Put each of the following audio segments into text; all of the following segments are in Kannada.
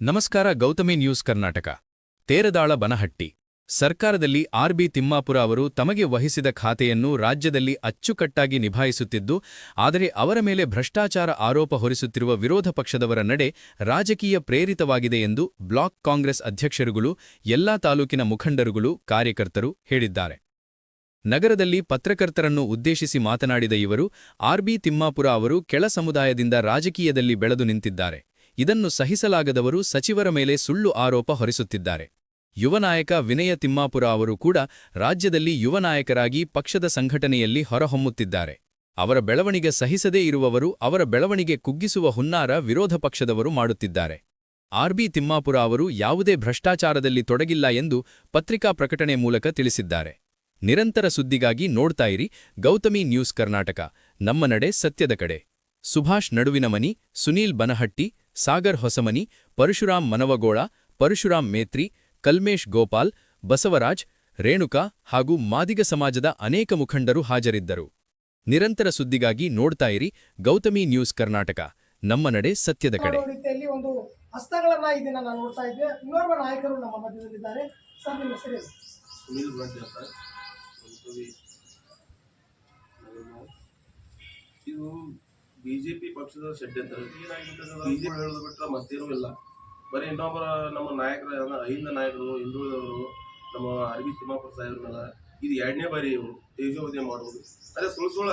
ನಮಸ್ಕಾರ ಗೌತಮಿ ನ್ಯೂಸ್ ಕರ್ನಾಟಕ. ತೇರದಾಳ ಬನಹಟ್ಟಿ. ಸರ್ಕಾರದಲ್ಲಿ ಆರ್ಬಿ ತಿಮ್ಮಾಪುರ ಅವರು ತಮಗೆ ವಹಿಸಿದ ಖಾತೆಯನ್ನು ರಾಜ್ಯದಲ್ಲಿ ಅಚ್ಚುಕಟ್ಟಾಗಿ ನಿಭಾಯಿಸುತ್ತಿದ್ದು, ಆದರೆ ಅವರ ಮೇಲೆ ಭ್ರಷ್ಟಾಚಾರ ಆರೋಪ ಹೊರಿಸುತ್ತಿರುವ ವಿರೋಧ ಪಕ್ಷದವರ ನಡೆ ರಾಜಕೀಯ ಪ್ರೇರಿತವಾಗಿದೆ ಎಂದು ಬ್ಲಾಕ್ ಕಾಂಗ್ರೆಸ್ ಅಧ್ಯಕ್ಷರುಗಳು, ಎಲ್ಲಾ ತಾಲೂಕಿನ ಮುಖಂಡರುಗಳು, ಕಾರ್ಯಕರ್ತರು ಹೇಳಿದ್ದಾರೆ. ನಗರದಲ್ಲಿ ಪತ್ರಕರ್ತರನ್ನು ಉದ್ದೇಶಿಸಿ ಮಾತನಾಡಿದ ಇವರು ಆರ್ಬಿ ತಿಮ್ಮಾಪುರ ಅವರು ಕೆಳ ಸಮುದಾಯದಿಂದ ರಾಜಕೀಯದಲ್ಲಿ ಬೆಳೆದು ನಿಂತಿದ್ದಾರೆ. ಇದನ್ನು ಸಹಿಸಲಾಗದವರು ಸಚಿವರ ಮೇಲೆ ಸುಳ್ಳು ಆರೋಪ ಹೊರಿಸುತ್ತಿದ್ದಾರೆ. ಯುವ ನಾಯಕ ವಿನಯ ತಿಮ್ಮಾಪುರ ಅವರು ಕೂಡ ರಾಜ್ಯದಲ್ಲಿ ಯುವ ನಾಯಕರಾಗಿ ಪಕ್ಷದ ಸಂಘಟನೆಯಲ್ಲಿ ಹೊರಹೊಮ್ಮುತ್ತಿದ್ದಾರೆ. ಅವರ ಬೆಳವಣಿಗೆ ಸಹಿಸದೇ ಇರುವವರು ಅವರ ಬೆಳವಣಿಗೆ ಕುಗ್ಗಿಸುವ ಹುನ್ನಾರ ವಿರೋಧ ಪಕ್ಷದವರು ಮಾಡುತ್ತಿದ್ದಾರೆ. ಆರ್ಬಿ ತಿಮ್ಮಾಪುರ ಅವರು ಯಾವುದೇ ಭ್ರಷ್ಟಾಚಾರದಲ್ಲಿ ತೊಡಗಿಲ್ಲ ಎಂದು ಪತ್ರಿಕಾ ಪ್ರಕಟಣೆ ಮೂಲಕ ತಿಳಿಸಿದ್ದಾರೆ. ನಿರಂತರ ಸುದ್ದಿಗಾಗಿ ನೋಡ್ತಾ ಇರಿ ಗೌತಮಿ ನ್ಯೂಸ್ ಕರ್ನಾಟಕ. ನಮ್ಮ ನಡೆ ಸತ್ಯದ ಕಡೆ. ಸುಭಾಷ್ ನಡುವಿನ ಮನಿ, ಸುನೀಲ್ ಬನಹಟ್ಟಿ ಸಾಗರ್ ಹೊಸಮನಿ ಪರಶುರಾಮ್ ಮನವಗೋಳ ಪರಶುರಾಮ್ ಮೇತ್ರಿ ಕಲ್ಮೇಶ್ ಗೋಪಾಲ್ ಬಸವರಾಜ್ ರೇಣುಕಾ ಹಾಗೂ ಮಾದಿಗ ಸಮಾಜದ ಅನೇಕ ಮುಖಂಡರು ಹಾಜರಿದ್ದರು. ನಿರಂತರ ಸುದ್ದಿಗಾಗಿ ನೋಡ್ತಾ ಇರಿ ಗೌತಮಿ ನ್ಯೂಸ್ ಕರ್ನಾಟಕ. ನಮ್ಮ ನಡೆ ಸತ್ಯದ ಕಡೆ. ರೀತಿಯಲ್ಲಿ ಒಂದು ಹಸ್ತಗಳನ್ನ ಈ ನಾನು ನೋಡ್ತಾ ಇದ್ದೆ. ಇನ್ನೋರ್ವ ನಾಯಕರು ನಮ್ಮ ಮಧ್ಯದಲ್ಲಿದ್ದಾರೆ. ಸರ್ ನಿಮ್ಮ ಹೆಸರು ಸುನೀಲ್ ಬಂಟಿ ಇದು ಬಿಜೆಪಿ ಪಕ್ಷದ ಷಡ್ಯಂತ್ರ ಬಿಜೆಪಿ ಹೇಳೋದು ಬಿಟ್ಟರೆ ಮತ್ತೇನೂ ಇಲ್ಲ. ಬರೀ ಇನ್ನೊಬ್ಬರ ನಮ್ಮ ನಾಯಕರ ಅಹಿಂದ ನಾಯಕರು ಹಿಂದುಳಿದವರು ನಮ್ಮ ಅರವಿ ತಿಮ್ಮಾಪುರ ಸಾಹೇಬ್ರನ್ನೆಲ್ಲ ಮೇಲೆ. ಇದು ಎರಡನೇ ಬಾರಿ ಇವರು ತೇಜೋವಧೆ ಮಾಡುವುದು. ಅದೇ ಸುಳ್ಳು ಸುಳ್ಳ.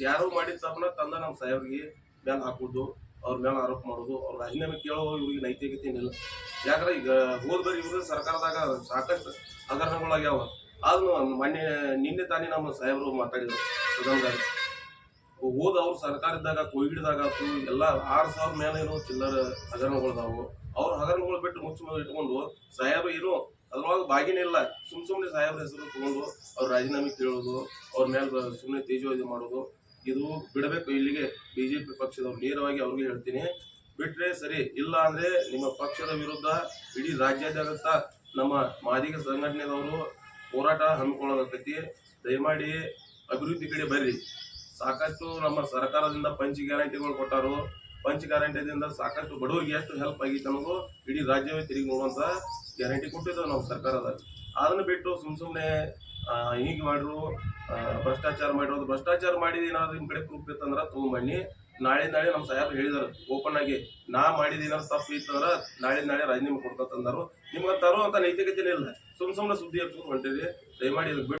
ಯಾರೋ ಮಾಡಿದ ತಪ್ಪನ ತಂದ ನಮ್ಮ ಸಾಹೇಬ್ರಿಗೆ ಮೇಲೆ ಹಾಕೋದು ಅವ್ರ ಮೇಲೆ ಆರೋಪ ಮಾಡೋದು ಅವ್ರ ರಾಜೀನಾಮೆ ಕೇಳೋ ಇವ್ರಿಗೆ ನೈತಿಕತೆ ಏನಿಲ್ಲ. ಯಾಕಂದ್ರೆ ಈಗ ಹೋದ ಬಾರಿ ಇವರು ಸರ್ಕಾರದಾಗ ಸಾಕಷ್ಟು ಹಗರಣಗಳಾಗ್ಯಾವ. ಆದ್ರೂ ಮೊನ್ನೆ ನಿನ್ನೆ ತಾನೇ ನಮ್ಮ ಸಾಹೇಬರು ಮಾತಾಡಿದ್ರು ಸದನದಾಗ. ಹೋದ ಅವ್ರು ಸರ್ಕಾರ ಇದ್ದಾಗ ಕೋವಿಡ್ದಾಗ ಎಲ್ಲ ಆರು ಸಾವಿರ ಮೇಲೆ ಏನೋ ಚಿಲ್ಲರ ಹಗರಣಗಳದಾವು. ಅವ್ರ ಹಗರಣಗಳು ಬಿಟ್ಟು ಮುಚ್ಚು ಇಟ್ಕೊಂಡು ಸಾಹೇಬ ಏನು ಅದ್ರೊಳಗೆ ಬಾಗಿನೇ ಇಲ್ಲ. ಸುಮ್ ಸುಮ್ಮನೆ ಸಾಹೇಬ್ರ ಹೆಸರು ತಗೊಂಡು ಅವ್ರ ರಾಜೀನಾಮೆ ಕೇಳೋದು, ಅವ್ರ ಮೇಲೆ ಸುಮ್ಮನೆ ತೇಜೋವಧಿ ಮಾಡೋದು, ಇದು ಬಿಡಬೇಕು ಇಲ್ಲಿಗೆ ಬಿ ಜೆ ಪಿ ಪಕ್ಷದವ್ರು. ನೇರವಾಗಿ ಅವ್ರಿಗೆ ಹೇಳ್ತೀನಿ, ಬಿಟ್ರೆ ಸರಿ, ಇಲ್ಲ ಅಂದ್ರೆ ನಿಮ್ಮ ಪಕ್ಷದ ವಿರುದ್ಧ ಇಡೀ ರಾಜ್ಯಾದ್ಯಂತ ನಮ್ಮ ಮಾದಿಗ ಸಂಘಟನೆದವರು ಹೋರಾಟ ಹಮ್ಮಿಕೊಳ್ಳೋದಕ್ಕೈತಿ ದಯಮಾಡಿ ಅಭಿವೃದ್ಧಿ ಕಡೆ ಬರ್ರಿ. ಸಾಕಷ್ಟು ನಮ್ಮ ಸರ್ಕಾರದಿಂದ ಪಂಚ್ ಗ್ಯಾರಂಟಿಗಳು ಕೊಟ್ಟಾರು. ಪಂಚ್ ಗ್ಯಾರಂಟಿದಿಂದ ಸಾಕಷ್ಟು ಬಡವರಿಗೆ ಎಷ್ಟು ಹೆಲ್ಪ್ ಆಗಿತ್ತು ನಮಗೂ ಇಡೀ ರಾಜ್ಯವೇ ತಿರುಗಿ ನೋಡುವಂಥ ಗ್ಯಾರಂಟಿ ಕೊಟ್ಟಿದ್ದೇವೆ ನಾವು ಸರ್ಕಾರದ ಅದನ್ನ ಬಿಟ್ಟು ಸುಮ್ ಸುಮ್ಮನೆ ಹೀಗೆ ಮಾಡಿರು ಭ್ರಷ್ಟಾಚಾರ ಮಾಡಿರೋದು ಭ್ರಷ್ಟಾಚಾರ ಮಾಡಿದ ಏನಾದ್ರು ನಿಮ್ಮ ಕಡೆ ಪ್ರೂಫ್ ಇತ್ತಂದ್ರೆ ತಗೊಂಬನ್ನಿ. ನಾಳೆ ನಾಳೆ ನಮ್ಮ ಸಾಹೇಬ್ ಹೇಳಿದಾರೆ ಓಪನ್ ಆಗಿ ನಾ ಮಾಡಿದ ಏನಾದ್ರು ತಪ್ಪು ಇತ್ತಂದ್ರೆ ನಾಳೆ ನಾಳೆ ರಾಜೀನಾಮೆ ಕೊಡ್ತಂದರು ನಿಮ್ಗೆ ತರೋ ಅಂತ ನೈತಿಕತೆ ಇಲ್ಲ. ಸುಮ್ ಸುಮ್ಮನೆ ಸುದ್ದಿ ಹಚ್ಕೊಂಡು ಹೊಂಟಿರಿ ದಯಮಾಡಿ ಬಿಟ್ಟು